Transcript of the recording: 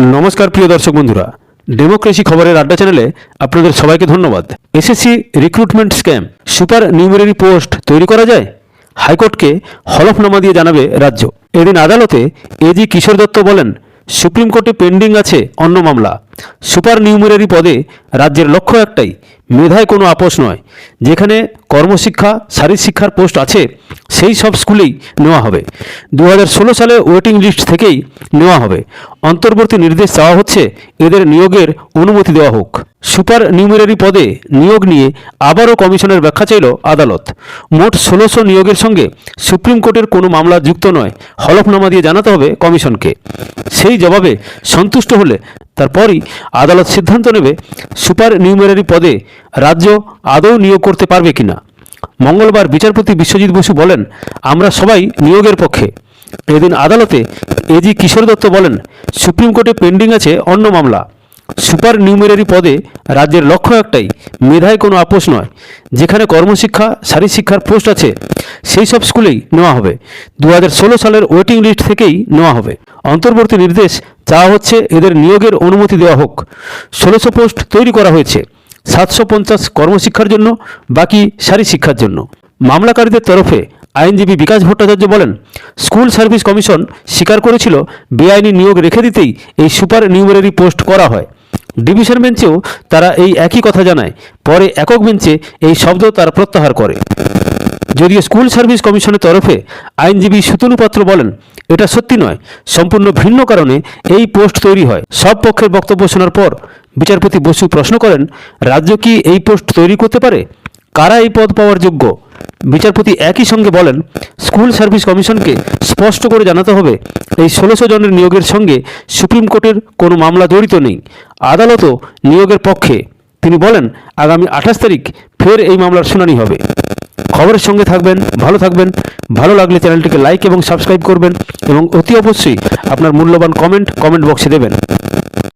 নমস্কার প্রিয় দর্শক বন্ধুরা ডেমোক্রেসি খবরের আড্ডা চ্যানেলে আপনাদের সবাইকে ধন্যবাদ। S S C recruitment scam supernumerary post তৈরি করা যায়? হাইকোর্টকে হলফনামা দিয়ে জানাবে রাজ্য। এদিন আদালতে এজি কিশোর দত্ত বলেন, সুপ্রিম কোর্টে পেন্ডিং আছে অন্য মামলা। সুপার নিউমেরারি পদে রাজ্যের লক্ষ্য একটাই মেধায় কোনো আপোষ নয়। যেখানে কর্মশিক্ষা শারীরশিক্ষার পোস্ট আছে, সেই সব স্কুলেই নেওয়া হবে। দু ষোলো সালে ওয়েটিং লিস্ট থেকেই নেওয়া হবে। অন্তর্বর্তী নির্দেশ চাওয়া হচ্ছে এদের নিয়োগের অনুমতি দেওয়া হোক। সুপার নিউমেরারি পদে নিয়োগ নিয়ে আবারও কমিশনের ব্যাখ্যা চাইল আদালত। মোট ষোলোশো নিয়োগের সঙ্গে সুপ্রিম কোর্টের কোনো মামলা যুক্ত নয়। হলফনামা দিয়ে জানাতে হবে কমিশনকে। সেই জবাবে সন্তুষ্ট হলে তারপরই আদালত সিদ্ধান্ত নেবে সুপার নিউমেরারি পদে রাজ্য আদৌ নিয়োগ করতে পারবে কিনা। মঙ্গলবার বিচারপতি বিশ্বজিৎ বসু বলেন, আমরা সবাই নিয়োগের পক্ষে। এদিন আদালতে এজি কিশোর দত্ত বলেন, সুপ্রিম কোর্টে পেন্ডিং আছে অন্য মামলা। সুপার নিউমেরারি পদে রাজ্যের লক্ষ্য একটাই, মেধায় কোনো আপোষ নয়। যেখানে কর্মশিক্ষা শারীরশিক্ষার পোস্ট আছে, সেই সব স্কুলেই নেওয়া হবে। দু হাজার ষোলো সালের ওয়েটিং লিস্ট থেকেই নেওয়া হবে। অন্তর্বর্তী নির্দেশ চাওয়া হচ্ছে এদের নিয়োগের অনুমতি দেওয়া হোক। ষোলোশো পোস্ট তৈরি করা হয়েছে সাতশো পঞ্চাশ কর্মশিক্ষার জন্য, বাকি সারি শারীরশিক্ষার জন্য। মামলাকারীদের তরফে আইনজীবী বিকাশ ভট্টাচার্য বলেন, স্কুল সার্ভিস কমিশন স্বীকার করেছিল বেআইনি নিয়োগ রেখে দিতেই এই সুপার নিউমেরারি পোস্ট করা হয়। ডিভিশন বেঞ্চেও তারা এই একই কথা জানায়, পরে একক বেঞ্চে এই শব্দ তারা প্রত্যাহার করে। যদিও স্কুল সার্ভিস কমিশনের তরফে আইনজীবী সুতনু পাত্র বলেন, এটা সত্যি নয়, সম্পূর্ণ ভিন্ন কারণে এই পোস্ট তৈরি হয়। সব পক্ষের বক্তব্য শোনার পর বিচারপতি বসু প্রশ্ন করেন, রাজ্য কি এই পোস্ট তৈরি করতে পারে? কারা এই পদ পাওয়ার যোগ্য? বিচারপতি একই সঙ্গে বলেন, স্কুল সার্ভিস কমিশনকে স্পষ্ট করে জানাতে হবে, এই ষোলোশো জনের নিয়োগের সঙ্গে সুপ্রিম কোর্টের কোনো মামলা জড়িত নেই, আদালতও নিয়োগের পক্ষে। তিনি বলেন, আগামী আঠাশ তারিখ ফের এই মামলার শুনানি হবে। খবরের সঙ্গে থাকবেন, ভালো থাকবেন, ভালো লাগলে চ্যানেলটিকে লাইক এবং সাবস্ক্রাইব করবেন এবং অতি অবশ্যই আপনার মূল্যবান কমেন্ট কমেন্ট বক্সে দেবেন।